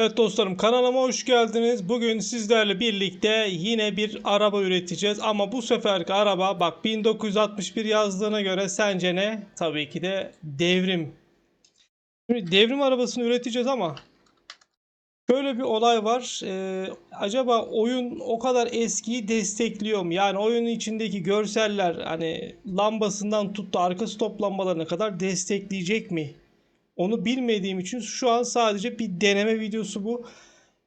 Evet dostlarım kanalıma hoş geldiniz. Bugün sizlerle birlikte yine bir araba üreteceğiz. Ama bu seferki araba bak 1961 yazdığına göre sence ne? Tabii ki de devrim. Şimdi devrim arabasını üreteceğiz ama şöyle bir olay var. Ee, acaba oyun o kadar eskiyi destekliyor mu? Yani oyunun içindeki görseller hani lambasından tut da arka stop lambalarına kadar destekleyecek mi? Onu bilmediğim için şu an sadece bir deneme videosu bu.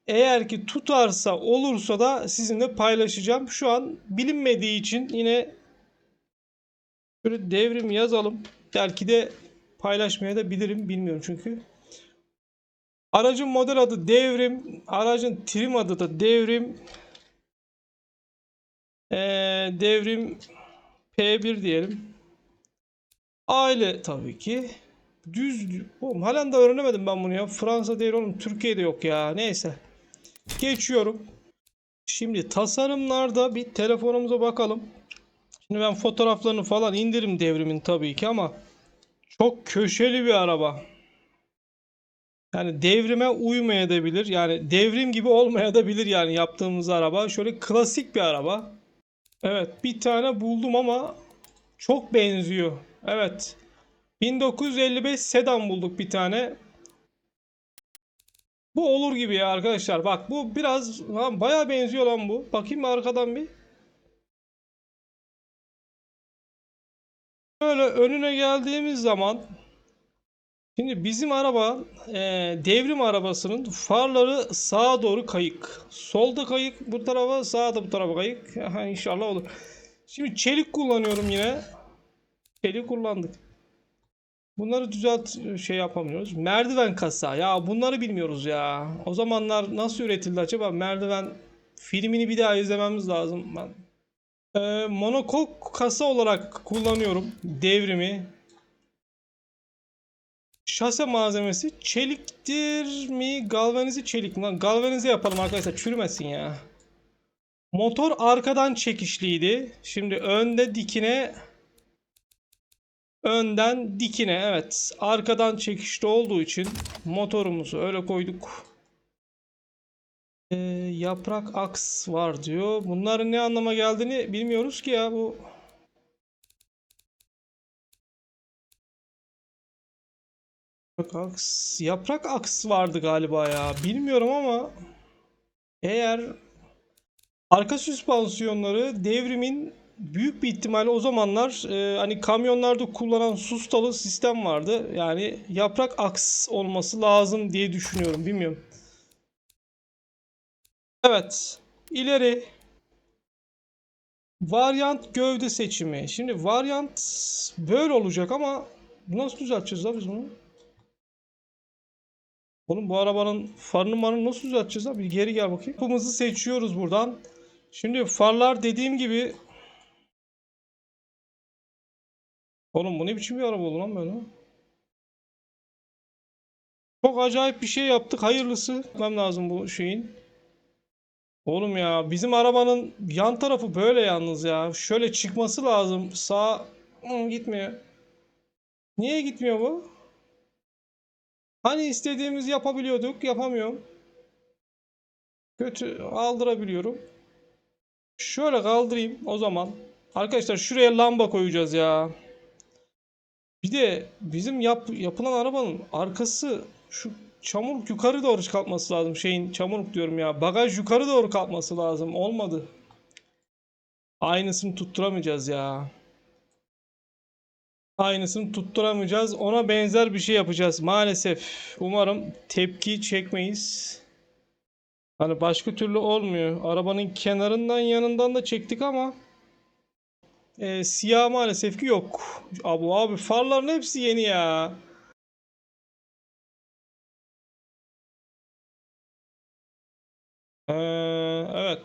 Eğer ki tutarsa olursa da sizinle paylaşacağım. Şu an bilinmediği için yine böyle devrim yazalım. Belki de paylaşmaya da bilirim bilmiyorum çünkü. Aracın model adı devrim. Aracın trim adı da devrim. Ee, devrim P1 diyelim. Aile tabii ki. Düz. Oğlum halen de öğrenemedim ben bunu ya. Fransa değil oğlum. Türkiye'de yok ya. Neyse. Geçiyorum. Şimdi tasarımlarda bir telefonumuza bakalım. Şimdi ben fotoğraflarını falan indirim devrimin tabii ki ama çok köşeli bir araba. Yani devrime uymayabilir. Yani devrim gibi olmayabilir yani yaptığımız araba. Şöyle klasik bir araba. Evet bir tane buldum ama çok benziyor. Evet. 1955 sedan bulduk bir tane. Bu olur gibi ya arkadaşlar. Bak bu biraz bayağı benziyor lan bu. Bakayım arkadan bir. Böyle önüne geldiğimiz zaman şimdi bizim araba e, devrim arabasının farları sağa doğru kayık. Solda kayık bu tarafa sağda bu tarafa kayık. Aha, inşallah olur. Şimdi çelik kullanıyorum yine. Çelik kullandık. Bunları düzelt şey yapamıyoruz. Merdiven kasa. Ya bunları bilmiyoruz ya. O zamanlar nasıl üretildi acaba? Merdiven filmini bir daha izlememiz lazım. Ben ee, monokok kasa olarak kullanıyorum devrimi. Şase malzemesi çeliktir mi? Galvanize çelik mi? Galvanize yapalım arkadaşlar. Çürümesin ya. Motor arkadan çekişliydi. Şimdi önde dikine Önden dikine evet. Arkadan çekişli olduğu için motorumuzu öyle koyduk. Ee, yaprak aks var diyor. Bunların ne anlama geldiğini bilmiyoruz ki ya bu. Aks, yaprak aks vardı galiba ya. Bilmiyorum ama eğer arka süspansiyonları devrimin büyük bir ihtimalle o zamanlar e, hani kamyonlarda kullanan sustalı sistem vardı. Yani yaprak aks olması lazım diye düşünüyorum. Bilmiyorum. Evet. İleri. Varyant gövde seçimi. Şimdi varyant böyle olacak ama nasıl düzelteceğiz la biz bunu? Oğlum bu arabanın farını marını nasıl düzelteceğiz abi? Geri gel bakayım. Yapımızı seçiyoruz buradan. Şimdi farlar dediğim gibi Oğlum bu ne biçim bir araba oldu lan böyle? Çok acayip bir şey yaptık. Hayırlısı. Yapmam lazım bu şeyin. Oğlum ya bizim arabanın yan tarafı böyle yalnız ya. Şöyle çıkması lazım. Sağ Hı, gitmiyor. Niye gitmiyor bu? Hani istediğimizi yapabiliyorduk. Yapamıyorum. Kötü aldırabiliyorum. Şöyle kaldırayım o zaman. Arkadaşlar şuraya lamba koyacağız ya. Bir de bizim yap, yapılan arabanın arkası şu çamurluk yukarı doğru kalkması lazım. Şeyin çamurluk diyorum ya. Bagaj yukarı doğru kalkması lazım. Olmadı. Aynısını tutturamayacağız ya. Aynısını tutturamayacağız. Ona benzer bir şey yapacağız maalesef. Umarım tepki çekmeyiz. Hani başka türlü olmuyor. Arabanın kenarından yanından da çektik ama e, siyah maalesef ki yok. Abi abi farların hepsi yeni ya. Ee, evet.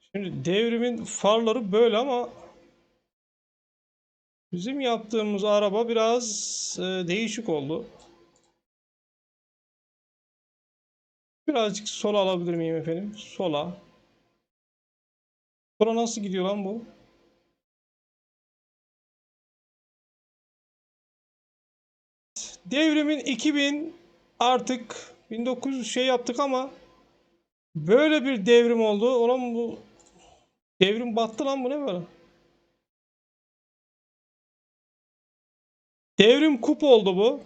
Şimdi devrimin farları böyle ama bizim yaptığımız araba biraz e, değişik oldu. Birazcık sola alabilir miyim efendim? Sola. Sola nasıl gidiyor lan bu? Devrimin 2000 artık 1900 şey yaptık ama böyle bir devrim oldu. Ulan bu devrim battı lan bu ne böyle? Devrim kup oldu bu.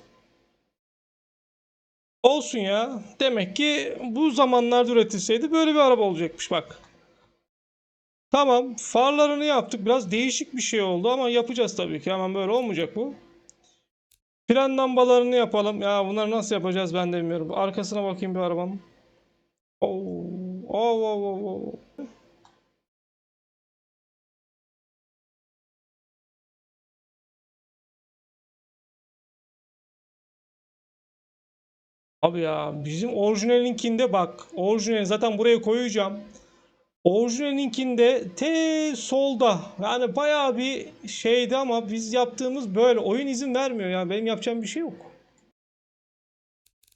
Olsun ya. Demek ki bu zamanlarda üretilseydi böyle bir araba olacakmış bak. Tamam. Farlarını yaptık. Biraz değişik bir şey oldu ama yapacağız tabii ki. Hemen böyle olmayacak bu. Fren lambalarını yapalım. Ya bunları nasıl yapacağız ben de bilmiyorum. Arkasına bakayım bir arabanın. Oo. Oo, oo, oo, oo. Abi ya bizim orijinalinkinde bak. Orijinal zaten buraya koyacağım. Orijinalinkinde T solda yani bayağı bir şeydi ama biz yaptığımız böyle. Oyun izin vermiyor yani benim yapacağım bir şey yok.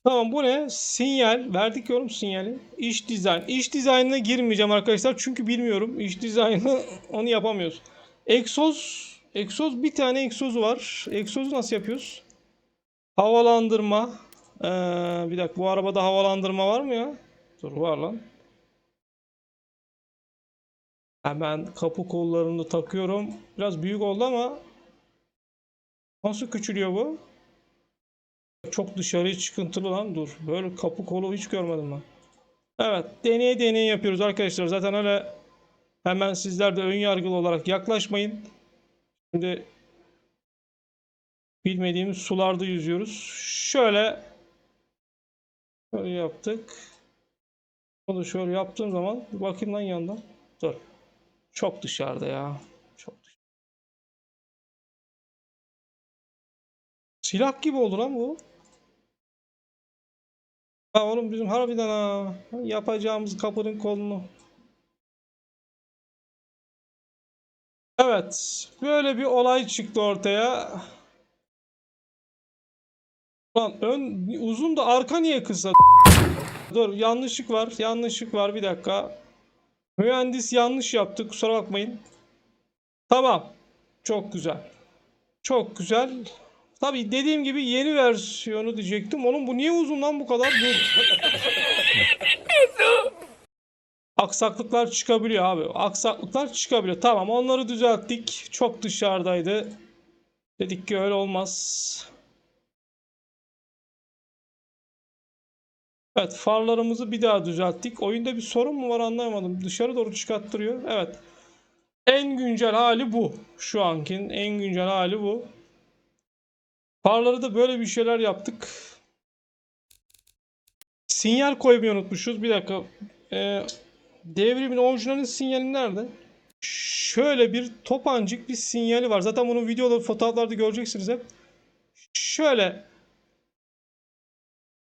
Tamam bu ne? Sinyal. Verdik yorum sinyali. İş dizayn. İş dizaynına girmeyeceğim arkadaşlar çünkü bilmiyorum. İş dizaynı onu yapamıyoruz. Egzoz. Egzoz bir tane egzozu var. Egzozu nasıl yapıyoruz? Havalandırma. Ee, bir dakika bu arabada havalandırma var mı ya? Dur var lan. Hemen kapı kollarını takıyorum. Biraz büyük oldu ama nasıl küçülüyor bu? Çok dışarıya çıkıntılı lan dur. Böyle kapı kolu hiç görmedim ben. Evet deney deney yapıyoruz arkadaşlar. Zaten öyle hemen sizler de ön yargılı olarak yaklaşmayın. Şimdi bilmediğimiz sularda yüzüyoruz. Şöyle şöyle yaptık. Bunu şöyle yaptığım zaman bakayım lan yandan. Dur. Çok dışarıda ya. Çok dışarıda. Silah gibi oldu lan bu. Ha oğlum bizim harbiden ha. Yapacağımız kapının kolunu. Evet. Böyle bir olay çıktı ortaya. Lan ön uzun da arka niye kısa? Dur yanlışlık var. Yanlışlık var. Bir dakika. Mühendis yanlış yaptı. Kusura bakmayın. Tamam. Çok güzel. Çok güzel. Tabii dediğim gibi yeni versiyonu diyecektim. Onun bu niye uzun lan bu kadar? Aksaklıklar çıkabiliyor abi. Aksaklıklar çıkabiliyor. Tamam onları düzelttik. Çok dışarıdaydı. Dedik ki öyle olmaz. Evet farlarımızı bir daha düzelttik. Oyunda bir sorun mu var anlayamadım. Dışarı doğru çıkarttırıyor. Evet. En güncel hali bu. Şu ankinin en güncel hali bu. Farları da böyle bir şeyler yaptık. Sinyal koymayı unutmuşuz. Bir dakika. Ee, devrimin orijinalin sinyali nerede? Şöyle bir topancık bir sinyali var. Zaten bunun videoda fotoğraflarda göreceksiniz hep. Şöyle.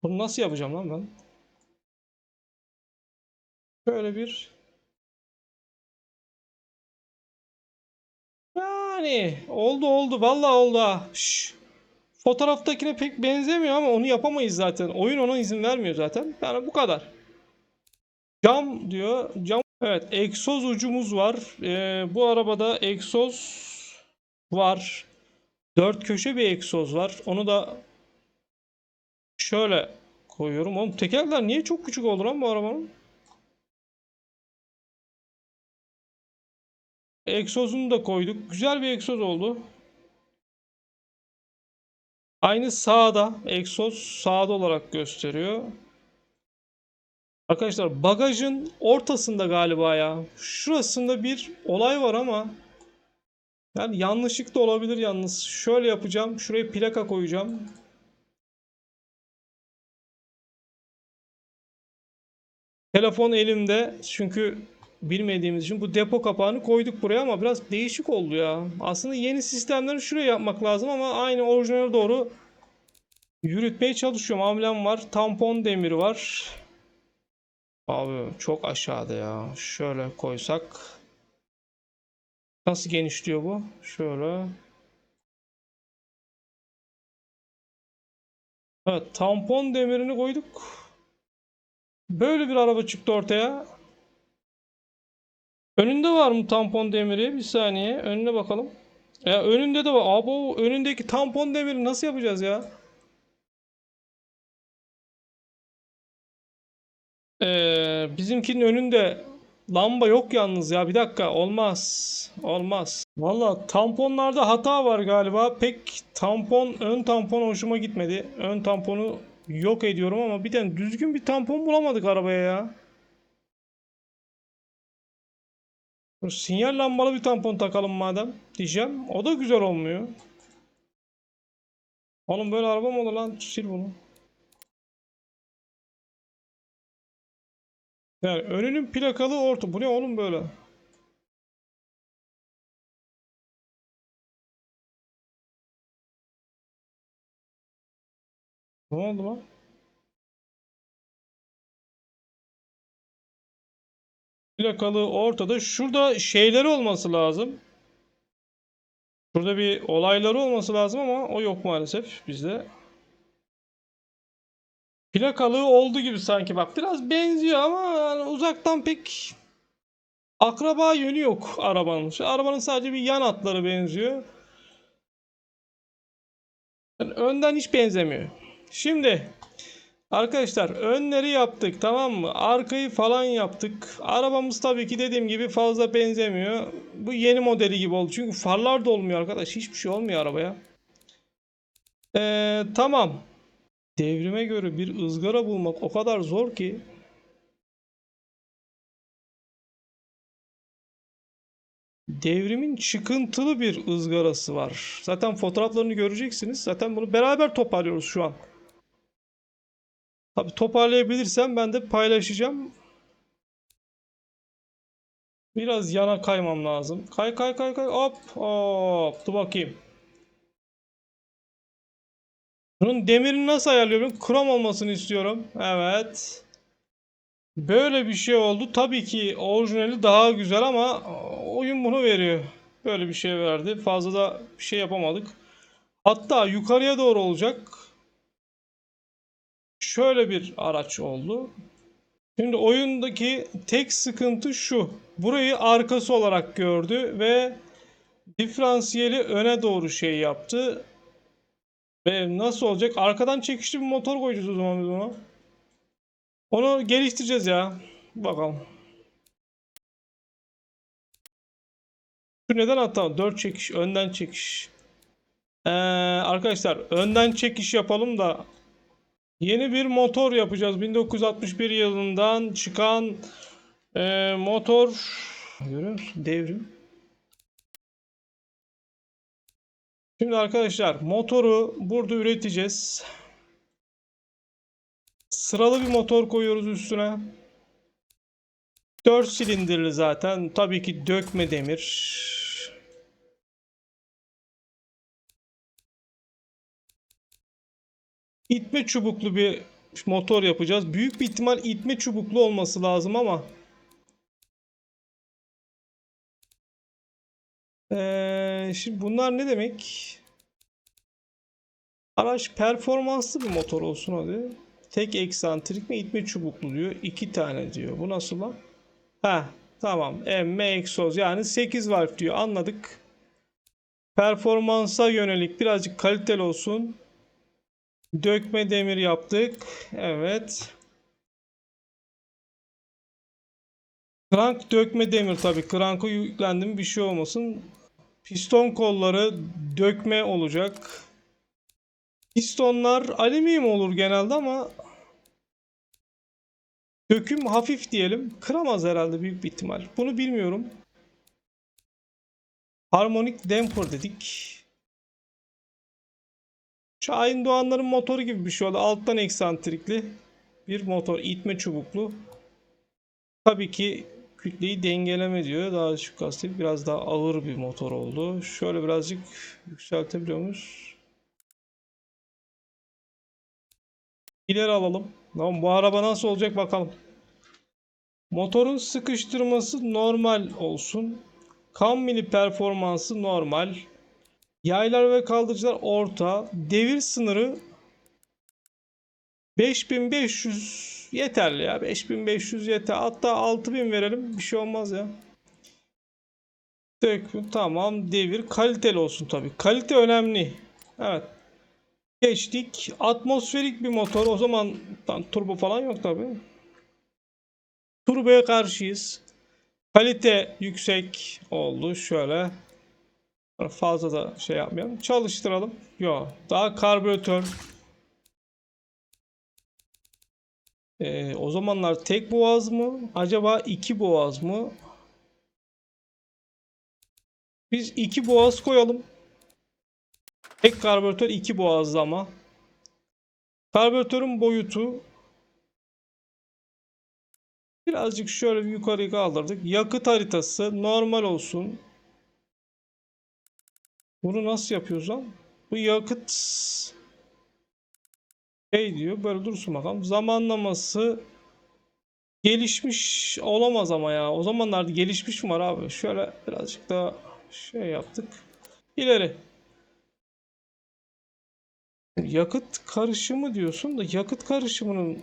Bunu nasıl yapacağım lan ben? Şöyle bir Yani oldu oldu vallahi oldu ha. Şş. Fotoğraftakine pek benzemiyor ama onu yapamayız zaten. Oyun ona izin vermiyor zaten. Yani bu kadar. Cam diyor. Cam. Evet, egzoz ucumuz var. Ee, bu arabada egzoz var. Dört köşe bir egzoz var. Onu da şöyle koyuyorum. Oğlum tekerler niye çok küçük oldu lan bu arabanın? Egzozunu da koyduk. Güzel bir egzoz oldu. Aynı sağda. Egzoz sağda olarak gösteriyor. Arkadaşlar bagajın ortasında galiba ya. Şurasında bir olay var ama yani yanlışlık da olabilir yalnız. Şöyle yapacağım. Şuraya plaka koyacağım. Telefon elimde çünkü bilmediğimiz için bu depo kapağını koyduk buraya ama biraz değişik oldu ya. Aslında yeni sistemleri şuraya yapmak lazım ama aynı orijinale doğru yürütmeye çalışıyorum. Amblem var. Tampon demiri var. Abi çok aşağıda ya. Şöyle koysak. Nasıl genişliyor bu? Şöyle. Evet tampon demirini koyduk. Böyle bir araba çıktı ortaya. Önünde var mı tampon demiri? Bir saniye. Önüne bakalım. Ya önünde de var. Abo önündeki tampon demiri nasıl yapacağız ya? Ee, bizimkinin önünde lamba yok yalnız ya. Bir dakika olmaz. Olmaz. Valla tamponlarda hata var galiba. Pek tampon, ön tampon hoşuma gitmedi. Ön tamponu yok ediyorum ama bir tane düzgün bir tampon bulamadık arabaya ya. Dur, Sinyal lambalı bir tampon takalım madem diyeceğim. O da güzel olmuyor. Oğlum böyle araba mı olur lan? Sil bunu. Yani önünün plakalı orta. Bu ne oğlum böyle? Ne oldu lan? Plakalı ortada. Şurada şeyleri olması lazım. Şurada bir olayları olması lazım ama o yok maalesef bizde. Plakalı oldu gibi sanki bak. Biraz benziyor ama yani uzaktan pek akraba yönü yok arabanın. Şu arabanın sadece bir yan hatları benziyor. Yani önden hiç benzemiyor. Şimdi arkadaşlar önleri yaptık tamam mı? Arkayı falan yaptık. Arabamız tabii ki dediğim gibi fazla benzemiyor. Bu yeni modeli gibi oldu. Çünkü farlar da olmuyor arkadaş. Hiçbir şey olmuyor arabaya. Ee, tamam. Devrime göre bir ızgara bulmak o kadar zor ki. Devrimin çıkıntılı bir ızgarası var. Zaten fotoğraflarını göreceksiniz. Zaten bunu beraber toparlıyoruz şu an. Tabii toparlayabilirsem ben de paylaşacağım. Biraz yana kaymam lazım. Kay kay kay kay hop hop dur bakayım. Bunun demirini nasıl ayarlıyorum? Krom olmasını istiyorum. Evet. Böyle bir şey oldu. Tabii ki orijinali daha güzel ama oyun bunu veriyor. Böyle bir şey verdi. Fazla da bir şey yapamadık. Hatta yukarıya doğru olacak. Şöyle bir araç oldu. Şimdi oyundaki tek sıkıntı şu. Burayı arkası olarak gördü ve diferansiyeli öne doğru şey yaptı. Ve nasıl olacak? Arkadan çekişli bir motor koyacağız o zaman biz ona. Onu geliştireceğiz ya. Bakalım. Şu neden hata? 4 çekiş, önden çekiş. Ee, arkadaşlar önden çekiş yapalım da yeni bir motor yapacağız. 1961 yılından çıkan e, motor görüyor musun? Devrim. Şimdi arkadaşlar motoru burada üreteceğiz. Sıralı bir motor koyuyoruz üstüne. 4 silindirli zaten. Tabii ki dökme demir. İtme çubuklu bir motor yapacağız. Büyük bir ihtimal itme çubuklu olması lazım ama Ee, şimdi bunlar ne demek? Araç performanslı bir motor olsun hadi. Tek eksantrik mi itme çubuklu diyor. İki tane diyor. Bu nasıl lan? Ha tamam. M egzoz yani 8 valve diyor. Anladık. Performansa yönelik birazcık kaliteli olsun. Dökme demir yaptık. Evet. Crank dökme demir tabi. Crank'a yüklendim bir şey olmasın. Piston kolları dökme olacak. Pistonlar alüminyum olur genelde ama döküm hafif diyelim. Kıramaz herhalde büyük bir ihtimal. Bunu bilmiyorum. Harmonik damper dedik. Şahin Doğanların motoru gibi bir şey oldu. Alttan eksantrikli bir motor. itme çubuklu. Tabii ki kütleyi dengeleme diyor. Daha düşük kastı biraz daha ağır bir motor oldu. Şöyle birazcık yükseltebiliyor muyuz? İleri alalım. Tamam bu araba nasıl olacak bakalım. Motorun sıkıştırması normal olsun. Kam mili performansı normal. Yaylar ve kaldırıcılar orta. Devir sınırı 5500 yeterli ya. 5500 yeter. Hatta 6000 verelim. Bir şey olmaz ya. Tek, tamam devir kaliteli olsun tabii. Kalite önemli. Evet. Geçtik. Atmosferik bir motor. O zaman tam turbo falan yok tabii. Turboya karşıyız. Kalite yüksek oldu. Şöyle fazla da şey yapmayalım. Çalıştıralım. Yok. Daha karbüratör. Ee, o zamanlar tek boğaz mı? Acaba iki boğaz mı? Biz iki boğaz koyalım. Tek karbüratör iki boğazlı ama. Karbüratörün boyutu birazcık şöyle yukarı kaldırdık. Yakıt haritası normal olsun. Bunu nasıl yapıyoruz lan? Bu yakıt şey diyor. Böyle dursun bakalım. Zamanlaması gelişmiş olamaz ama ya. O zamanlarda gelişmiş mi var abi? Şöyle birazcık daha şey yaptık. İleri. Yakıt karışımı diyorsun da yakıt karışımının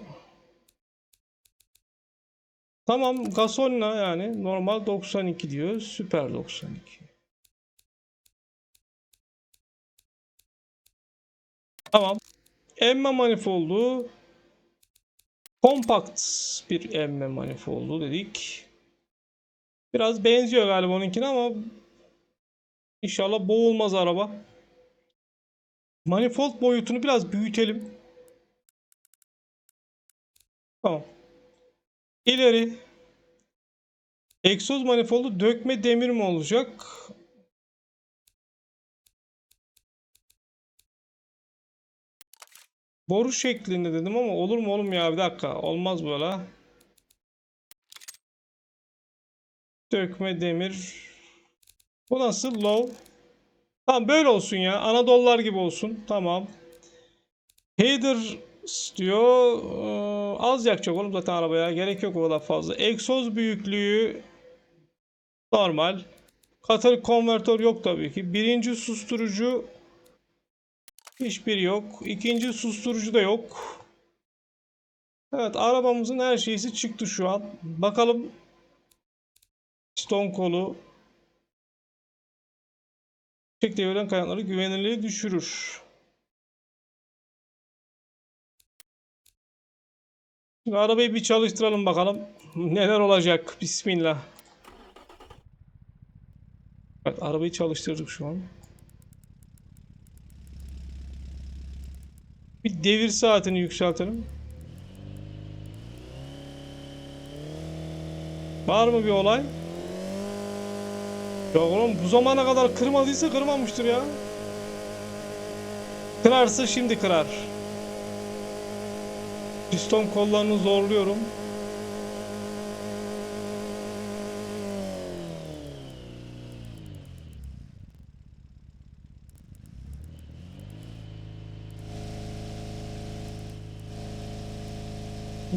Tamam gasolina yani normal 92 diyor. Süper 92. Tamam. Emme manifoldu kompakt bir emme manifoldu dedik. Biraz benziyor galiba onunkine ama inşallah boğulmaz araba. Manifold boyutunu biraz büyütelim. Tamam. İleri. Egzoz manifoldu dökme demir mi olacak? Boru şeklinde dedim ama olur mu oğlum ya bir dakika olmaz böyle. Dökme demir. Bu nasıl low? Tamam böyle olsun ya. Anadolular gibi olsun. Tamam. Header diyor. Ee, az yakacak oğlum zaten arabaya. Gerek yok o kadar fazla. Egzoz büyüklüğü normal. Katalik konvertör yok tabii ki. Birinci susturucu hiçbir yok. İkinci susturucu da yok. Evet arabamızın her şeysi çıktı şu an. Bakalım Stone kolu Yüksek devirden kaynakları güvenilirliği düşürür. Şimdi arabayı bir çalıştıralım bakalım. Neler olacak. Bismillah. Evet arabayı çalıştırdık şu an. Bir devir saatini yükseltelim. Var mı bir olay? Ya oğlum bu zamana kadar kırmadıysa kırmamıştır ya. Kırarsa şimdi kırar. Piston kollarını zorluyorum.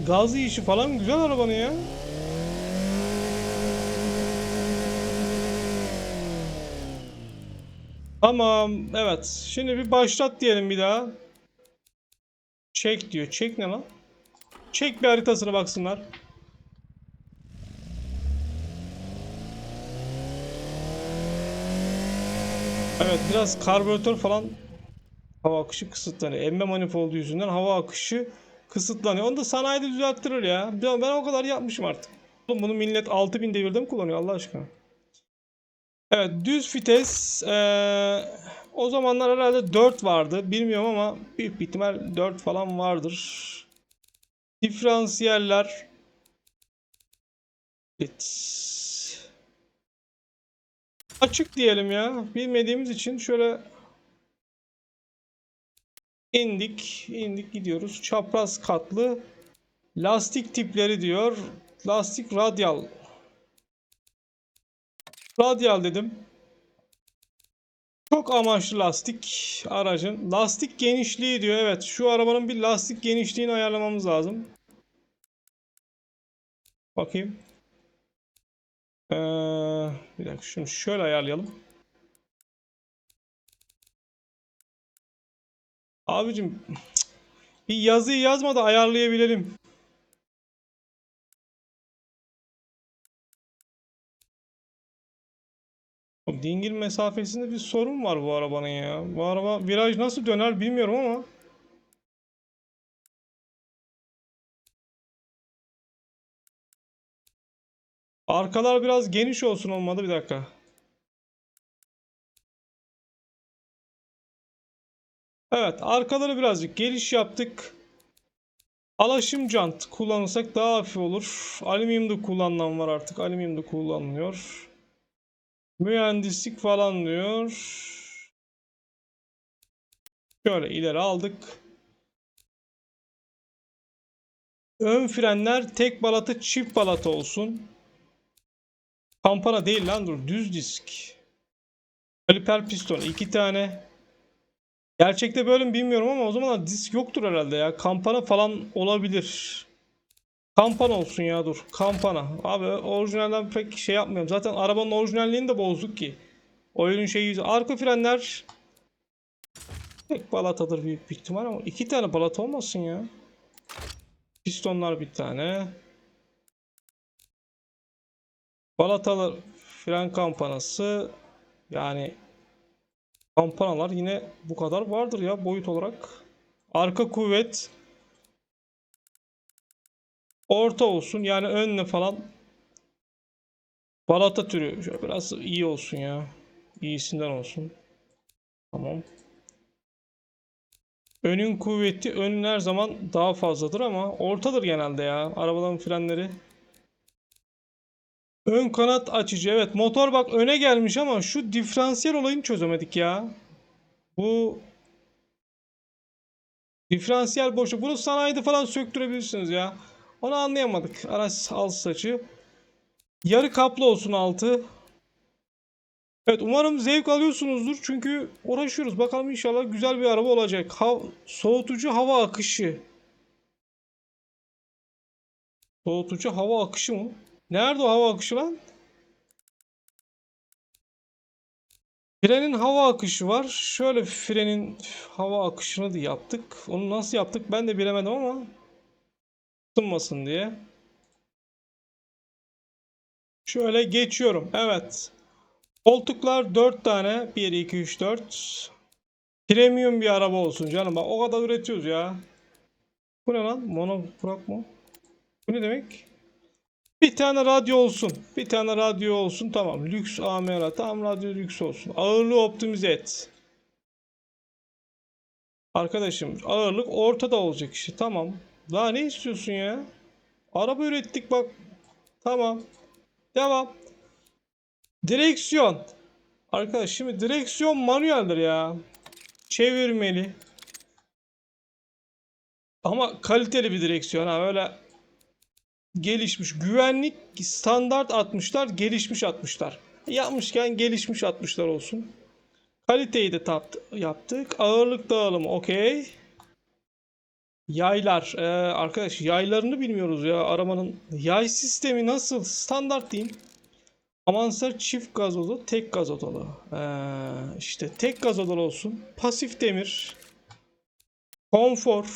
Gaz işi falan güzel arabanın ya. Tamam. Evet. Şimdi bir başlat diyelim bir daha. Çek diyor. Çek ne lan? Çek bir haritasına baksınlar. Evet biraz karbüratör falan hava akışı kısıtlanıyor. Emme manifoldu yüzünden hava akışı kısıtlanıyor. Onu da sanayide düzelttirir ya. Ben o kadar yapmışım artık. Oğlum bunu millet 6000 devirde mi kullanıyor Allah aşkına? Evet düz vites ee, o zamanlar herhalde 4 vardı. Bilmiyorum ama büyük bir ihtimal 4 falan vardır. Diferansiyeller evet. Açık diyelim ya. Bilmediğimiz için şöyle indik. indik gidiyoruz. Çapraz katlı lastik tipleri diyor. Lastik radyal Radyal dedim. Çok amaçlı lastik aracın. Lastik genişliği diyor. Evet şu arabanın bir lastik genişliğini ayarlamamız lazım. Bakayım. Ee, bir dakika şunu şöyle ayarlayalım. Abicim bir yazıyı yazma da ayarlayabilelim. O dingil mesafesinde bir sorun var bu arabanın ya. Bu araba viraj nasıl döner bilmiyorum ama. Arkalar biraz geniş olsun olmadı bir dakika. Evet arkaları birazcık geniş yaptık. Alaşım jant kullanırsak daha hafif olur. Alüminyum da kullanılan var artık. Alüminyum da kullanılıyor. Mühendislik falan diyor. Şöyle ileri aldık. Ön frenler tek balata çift balata olsun. Kampana değil lan dur düz disk. Kaliper piston iki tane. Gerçekte böyle mi bilmiyorum ama o zaman disk yoktur herhalde ya. Kampana falan olabilir. Kampana olsun ya dur. Kampana. Abi orijinalden pek şey yapmıyorum. Zaten arabanın orijinalliğini de bozduk ki. Oyunun şeyi. Arka frenler tek balatadır büyük bir ihtimal ama iki tane balata olmasın ya. Pistonlar bir tane. Balatalar fren kampanası yani kampanalar yine bu kadar vardır ya boyut olarak. Arka kuvvet orta olsun yani önle falan balata türü şöyle biraz iyi olsun ya. İyisinden olsun. Tamam. Önün kuvveti önün her zaman daha fazladır ama ortadır genelde ya arabaların frenleri. Ön kanat açıcı. Evet motor bak öne gelmiş ama şu diferansiyel olayını çözemedik ya. Bu diferansiyel boşu. Bunu sanayide falan söktürebilirsiniz ya. Onu anlayamadık. Araç alt saçı. Yarı kaplı olsun altı. Evet umarım zevk alıyorsunuzdur. Çünkü uğraşıyoruz. Bakalım inşallah güzel bir araba olacak. Hav soğutucu hava akışı. Soğutucu hava akışı mı? Nerede o hava akışı lan? Frenin hava akışı var. Şöyle frenin hava akışını da yaptık. Onu nasıl yaptık ben de bilemedim ama ısınmasın diye. Şöyle geçiyorum. Evet. Koltuklar 4 tane. 1, 2, 3, 4. Premium bir araba olsun canım. Bak o kadar üretiyoruz ya. Bu ne lan? Monoprak mı? Bu ne demek? Bir tane radyo olsun. Bir tane radyo olsun. Tamam. Lüks AMR. Tamam radyo lüks olsun. Ağırlığı optimize et. Arkadaşım ağırlık ortada olacak işte. Tamam. Daha ne istiyorsun ya? Araba ürettik bak. Tamam. Devam. Direksiyon. Arkadaş şimdi direksiyon manueldir ya. Çevirmeli. Ama kaliteli bir direksiyon ha böyle gelişmiş güvenlik standart atmışlar gelişmiş atmışlar yapmışken gelişmiş atmışlar olsun kaliteyi de tap yaptık ağırlık dağılımı okey yaylar ee, arkadaş yaylarını bilmiyoruz ya arabanın yay sistemi nasıl standart diyeyim Amansar çift gaz odalı, tek gaz odalı. Ee, işte tek gaz odalı olsun. Pasif demir. Konfor.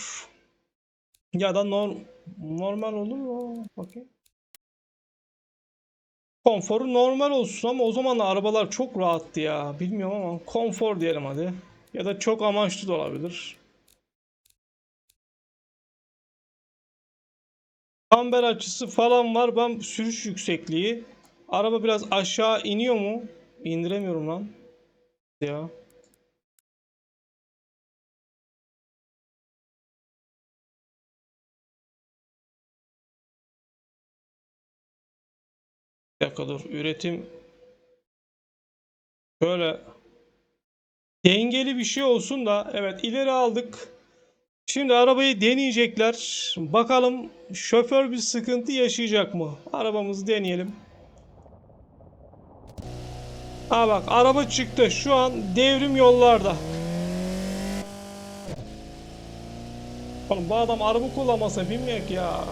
Ya da norm normal olur mu? Bakayım. Konforu normal olsun ama o zaman da arabalar çok rahattı ya. Bilmiyorum ama konfor diyelim hadi. Ya da çok amaçlı da olabilir. Kamber açısı falan var. Ben sürüş yüksekliği. Araba biraz aşağı iniyor mu? İndiremiyorum lan. Ya. Dur. Üretim böyle dengeli bir şey olsun da evet ileri aldık. Şimdi arabayı deneyecekler. Bakalım şoför bir sıkıntı yaşayacak mı? Arabamızı deneyelim. Ha bak araba çıktı. Şu an devrim yollarda. Oğlum bu adam araba kullanmasa bilmiyor ki ya.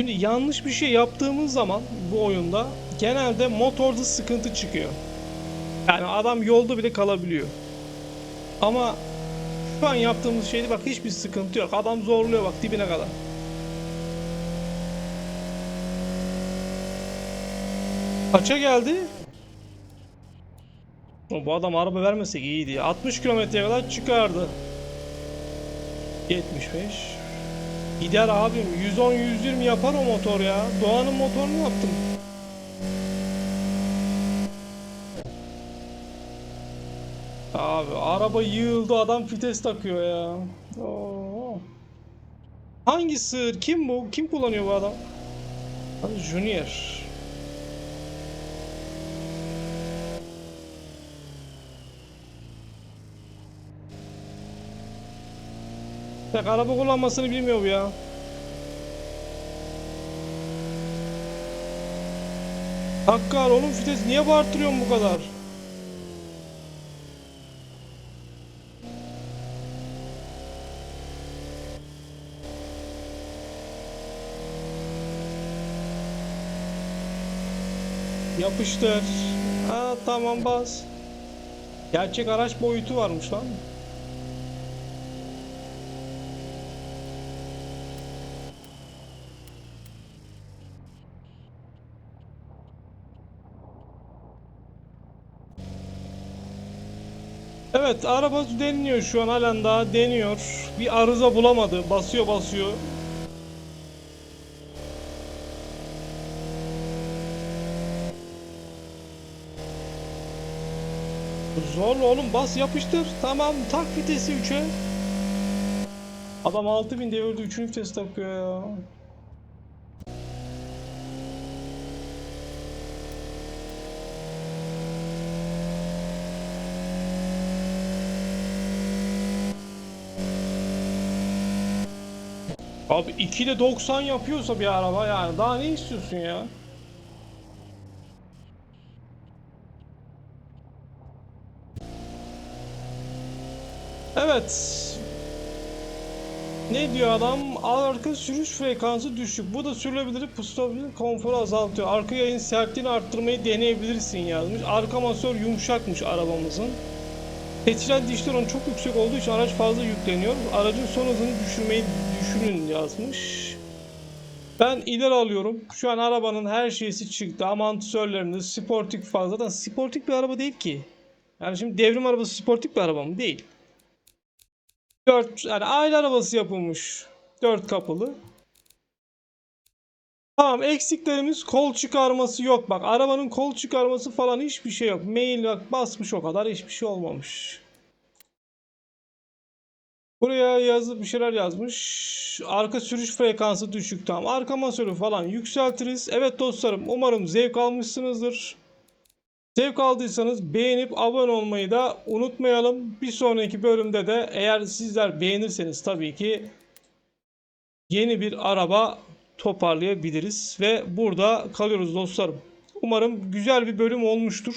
Şimdi yanlış bir şey yaptığımız zaman bu oyunda genelde motorda sıkıntı çıkıyor. Yani adam yolda bile kalabiliyor. Ama şu an yaptığımız şeyde bak hiçbir sıkıntı yok. Adam zorluyor bak dibine kadar. Kaça geldi? Bu adam araba vermesek iyiydi ya. 60 kilometreye kadar çıkardı. 75. Gider abim. 110-120 yapar o motor ya. Doğan'ın motorunu yaptım. Abi araba yığıldı adam vites takıyor ya. Oo. Hangi sığır? Kim bu? Kim kullanıyor bu adam? Abi Junior. Bak araba kullanmasını bilmiyor bu ya. Hakkar oğlum vites niye bağırttırıyorsun bu kadar? Yapıştır. Ha tamam bas. Gerçek araç boyutu varmış lan. Evet araba deniyor şu an halen daha deniyor. Bir arıza bulamadı. Basıyor basıyor. Zorla oğlum bas yapıştır. Tamam tak vitesi 3'e. Adam 6000 devirde 3. vites takıyor ya. Abi 2'de 90 yapıyorsa bir araba yani daha ne istiyorsun ya? Evet. Ne diyor adam? Arka sürüş frekansı düşük. Bu da sürülebilir pusulabilir konforu azaltıyor. Arka yayın sertliğini arttırmayı deneyebilirsin yazmış. Arka masör yumuşakmış arabamızın. Seçilen diş oranı çok yüksek olduğu için araç fazla yükleniyor. Aracın son hızını düşürmeyi düşünün yazmış. Ben ileri alıyorum. Şu an arabanın her şeysi çıktı. Amortisörlerinde sportif fazla. Zaten sportif bir araba değil ki. Yani şimdi devrim arabası sportif bir araba mı? Değil. 4 yani aile arabası yapılmış. 4 kapılı. Tamam eksiklerimiz kol çıkarması yok. Bak arabanın kol çıkarması falan hiçbir şey yok. Mail bak basmış o kadar hiçbir şey olmamış. Buraya yazıp bir şeyler yazmış. Arka sürüş frekansı düşük tamam. Arka masörü falan yükseltiriz. Evet dostlarım umarım zevk almışsınızdır. Zevk aldıysanız beğenip abone olmayı da unutmayalım. Bir sonraki bölümde de eğer sizler beğenirseniz tabii ki yeni bir araba toparlayabiliriz ve burada kalıyoruz dostlarım. Umarım güzel bir bölüm olmuştur.